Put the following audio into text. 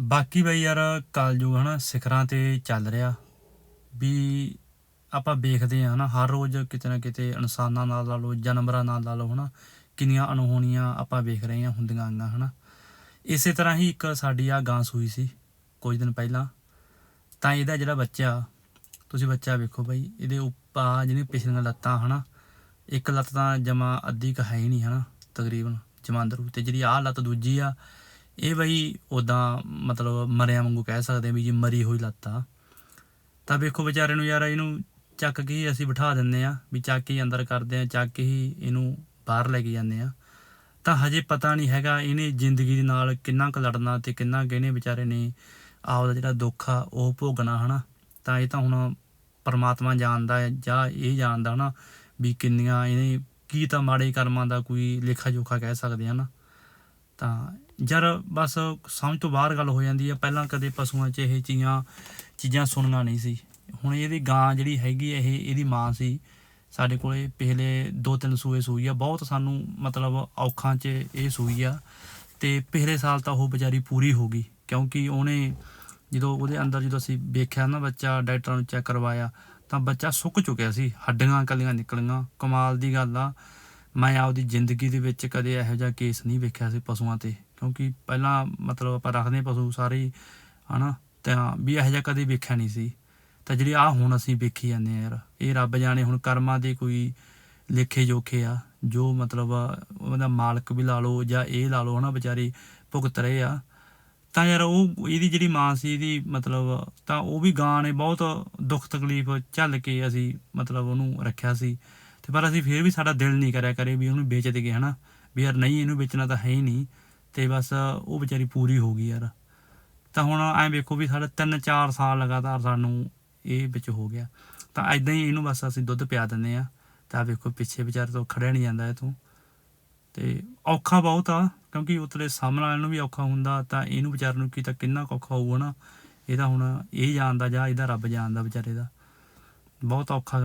ਬਾਕੀ ਬਈ ਯਾਰ ਕਲਯੁਗ ਹਨਾ, ਸਿਖਰਾਂ ਤੇ ਚੱਲ ਰਿਹਾ ਵੀ ਆਪਾਂ ਵੇਖਦੇ ਆ ਹਨਾ, ਹਰ ਰੋਜ਼ ਕਿਤੇ ਨਾ ਕਿਤੇ ਇਨਸਾਨਾਂ ਨਾਲ ਲਾ ਲਓ, ਜਾਨਵਰਾਂ ਨਾਲ ਲਾ ਲਓ ਹਨਾ, ਕਿੰਨੀਆਂ ਅਣਹੋਣੀਆਂ ਆਪਾਂ ਵੇਖ ਰਹੇ ਹਾਂ ਹੁੰਦੀਆਂ ਆਂਗਾ ਹਨਾ। ਇਸੇ ਤਰ੍ਹਾਂ ਹੀ ਇੱਕ ਸਾਡੀ ਆ ਗਾਂ ਸੂਈ ਸੀ ਕੁਝ ਦਿਨ ਪਹਿਲਾਂ, ਤਾਂ ਇਹਦਾ ਜਿਹੜਾ ਬੱਚਾ, ਤੁਸੀਂ ਬੱਚਾ ਵੇਖੋ ਬਾਈ, ਇਹਦੇ ਉੱਪਰ ਜਿਹੜੀਆਂ ਪਿਛਲੀਆਂ ਲੱਤਾਂ ਹਨਾ, ਇੱਕ ਲੱਤ ਤਾਂ ਜਮਾ ਅੱਧੀ ਕ ਹੈ ਹੀ ਨਹੀਂ ਹਨਾ, ਤਕਰੀਬਨ ਜਮਾਂਦਰੂ ਤੇ ਜਿਹੜੀ ਆਹ ਲੱਤ ਦੂਜੀ ਆ ਇਹ ਬਈ ਉਦਾਂ ਮਤਲਬ ਮਰਿਆ ਵਾਂਗੂ ਕਹਿ ਸਕਦੇ ਆ ਵੀ ਜੀ ਮਰੀ ਹੋਈ ਲੱਤ ਆ। ਤਾਂ ਵੇਖੋ ਵਿਚਾਰੇ ਨੂੰ ਯਾਰ ਇਹਨੂੰ ਚੱਕ ਕੇ ਹੀ ਅਸੀਂ ਬਿਠਾ ਦਿੰਨੇ ਆ ਵੀ ਚੱਕ ਕੇ ਅੰਦਰ ਕਰਦੇ ਆ ਚੱਕ ਕੇ ਹੀ ਇਹਨੂੰ ਬਾਹਰ ਲੈ ਕੇ ਜਾਂਦੇ ਆ ਤਾਂ ਹਜੇ ਪਤਾ ਨਹੀਂ ਹੈਗਾ ਇਹਨੇ ਜ਼ਿੰਦਗੀ ਦੇ ਨਾਲ ਕਿੰਨਾ ਕੁ ਲੜਨਾ ਤੇ ਕਿੰਨਾ ਕੁ ਇਹਨੇ ਵਿਚਾਰੇ ਨੇ ਆਪਦਾ ਜਿਹੜਾ ਦੁੱਖ ਆ ਉਹ ਭੋਗਣਾ, ਹਨਾ। ਤਾਂ ਇਹ ਤਾਂ ਹੁਣ ਪਰਮਾਤਮਾ ਜਾਣਦਾ ਹੈ ਜਾਂ ਇਹ ਜਾਣਦਾ, ਹਨਾ, ਵੀ ਕਿੰਨੀਆਂ ਇਹਨੇ ਕੀ ਤਾਂ ਮਾੜੇ ਕਰਮਾਂ ਦਾ ਕੋਈ ਲੇਖਾ ਜੋਖਾ ਕਹਿ ਸਕਦੇ ਆ ਨਾ ਤਾਂ ਯਾਰ ਬਸ ਸਮਝ ਤੋਂ ਬਾਹਰ ਗੱਲ ਹੋ ਜਾਂਦੀ ਆ। ਪਹਿਲਾਂ ਕਦੇ ਪਸ਼ੂਆਂ 'ਚ ਇਹ ਚੀਜ਼ਾਂ ਚੀਜ਼ਾਂ ਸੁਣਨਾ ਨਹੀਂ ਸੀ। ਹੁਣ ਇਹਦੀ ਗਾਂ ਜਿਹੜੀ ਹੈਗੀ ਇਹ ਇਹਦੀ ਮਾਂ ਸੀ। ਸਾਡੇ ਕੋਲੇ ਪਿਛਲੇ ਦੋ ਤਿੰਨ ਸੂਏ ਸੂਈ ਆ। ਬਹੁਤ ਸਾਨੂੰ ਮਤਲਬ ਔਖਾਂ 'ਚ ਇਹ ਸੂਈ ਆ। ਤੇ ਪਿਛਲੇ ਸਾਲ ਤਾਂ ਉਹ ਵਿਚਾਰੀ ਪੂਰੀ ਹੋ ਗਈ। ਕਿਉਂਕਿ ਉਹਨੇ ਜਦੋਂ ਉਹਦੇ ਅੰਦਰ ਜਦੋਂ ਅਸੀਂ ਵੇਖਿਆ ਨਾ ਬੱਚਾ, ਡਾਕਟਰਾਂ ਨੂੰ ਚੈੱਕ ਕਰਵਾਇਆ, ਤਾਂ ਬੱਚਾ ਸੁੱਕ ਚੁੱਕਿਆ ਸੀ। ਹੱਡੀਆਂ ਕੱਲੀਆਂ ਨਿਕਲੀਆਂ। ਕਮਾਲ ਦੀ ਗੱਲ ਆ। ਮੈਂ ਆਪਦੀ ਜ਼ਿੰਦਗੀ ਦੇ ਵਿੱਚ ਕਦੇ ਇਹੋ ਜਿਹਾ ਕੇਸ ਨਹੀਂ ਵੇਖਿਆ ਸੀ ਪਸ਼ੂਆਂ ਤੇ ਕਿਉਂਕਿ ਪਹਿਲਾਂ ਮਤਲਬ ਆਪਾਂ ਰੱਖਦੇ ਪਸ਼ੂ ਸਾਰੇ ਹੀ, ਹਨਾ? ਤਾਂ ਵੀ ਇਹੋ ਜਿਹਾ ਕਦੇ ਵੇਖਿਆ ਨਹੀਂ ਸੀ। ਤਾਂ ਜਿਹੜੀ ਆ ਹੁਣ ਅਸੀਂ ਵੇਖੀ ਜਾਂਦੇ ਆ ਯਾਰ ਇਹ ਰੱਬ ਜਾਣੇ ਹੁਣ ਕਰਮਾਂ ਦੇ ਕੋਈ ਲੇਖੇ ਜੋਖੇ ਆ ਜੋ ਮਤਲਬ ਉਹਦਾ ਮਾਲਕ ਵੀ ਲਾ ਲਓ ਜਾਂ ਇਹ ਲਾ ਲਓ ਹਨਾ ਵਿਚਾਰੇ ਭੁਗਤ ਰਹੇ ਆ। ਤਾਂ ਯਾਰ ਉਹ ਇਹਦੀ ਜਿਹੜੀ ਮਾਂ ਸੀ ਇਹਦੀ ਮਤਲਬ ਤਾਂ ਉਹ ਵੀ ਗਾਂ ਨੇ ਬਹੁਤ ਦੁੱਖ ਤਕਲੀਫ ਝੱਲ ਕੇ ਅਸੀਂ ਮਤਲਬ ਉਹਨੂੰ ਰੱਖਿਆ ਸੀ। ਤੇ ਪਰ ਅਸੀਂ ਫਿਰ ਵੀ ਸਾਡਾ ਦਿਲ ਨਹੀਂ ਕਰਿਆ ਕਰੇ ਵੀ ਉਹਨੂੰ ਵੇਚ ਦੇਗੇ ਹਨਾ? ਵੀ ਯਾਰ ਨਹੀਂ, ਇਹਨੂੰ ਵੇਚਣਾ ਤਾਂ ਹੈ ਹੀ ਨਹੀਂ। ਤੇ ਬਸ ਉਹ ਵਿਚਾਰੀ ਪੂਰੀ ਹੋ ਗਈ ਯਾਰ। ਤਾਂ ਹੁਣ ਐਂ ਵੇਖੋ ਵੀ ਸਾਡਾ 3-4 ਸਾਲ ਲਗਾਤਾਰ ਸਾਨੂੰ ਇਹ ਵਿੱਚ ਹੋ ਗਿਆ। ਤਾਂ ਐਦਾਂ ਹੀ ਇਹਨੂੰ ਬਸ ਅਸੀਂ ਦੁੱਧ ਪਿਆ ਦਿੰਦੇ ਆ ਤਾਂ ਵੇਖੋ ਪਿੱਛੇ ਵਿਚਾਰੇ ਤੋਂ ਖੜਿਆ ਨਹੀਂ ਜਾਂਦਾ ਇਹ ਤੋਂ ਤੇ ਔਖਾ ਬਹੁਤ ਆ, ਕਿਉਂਕਿ ਉਤਲੇ ਸਾਹਮਣੇ ਵਾਲਿਆਂ ਨੂੰ ਵੀ ਔਖਾ ਹੁੰਦਾ, ਤਾਂ ਇਹਨੂੰ ਵਿਚਾਰ ਨੂੰ ਕੀ ਤਾਂ ਕਿੰਨਾ ਕੁ ਔਖਾ ਹੋਊਗਾ ਨਾ ਇਹਦਾ ਹੁਣ ਇਹ ਜਾਣਦਾ ਜਾਂ ਇਹਦਾ ਰੱਬ ਜਾਣਦਾ ਵਿਚਾਰੇ ਦਾ। ਬਹੁਤ ਔਖਾ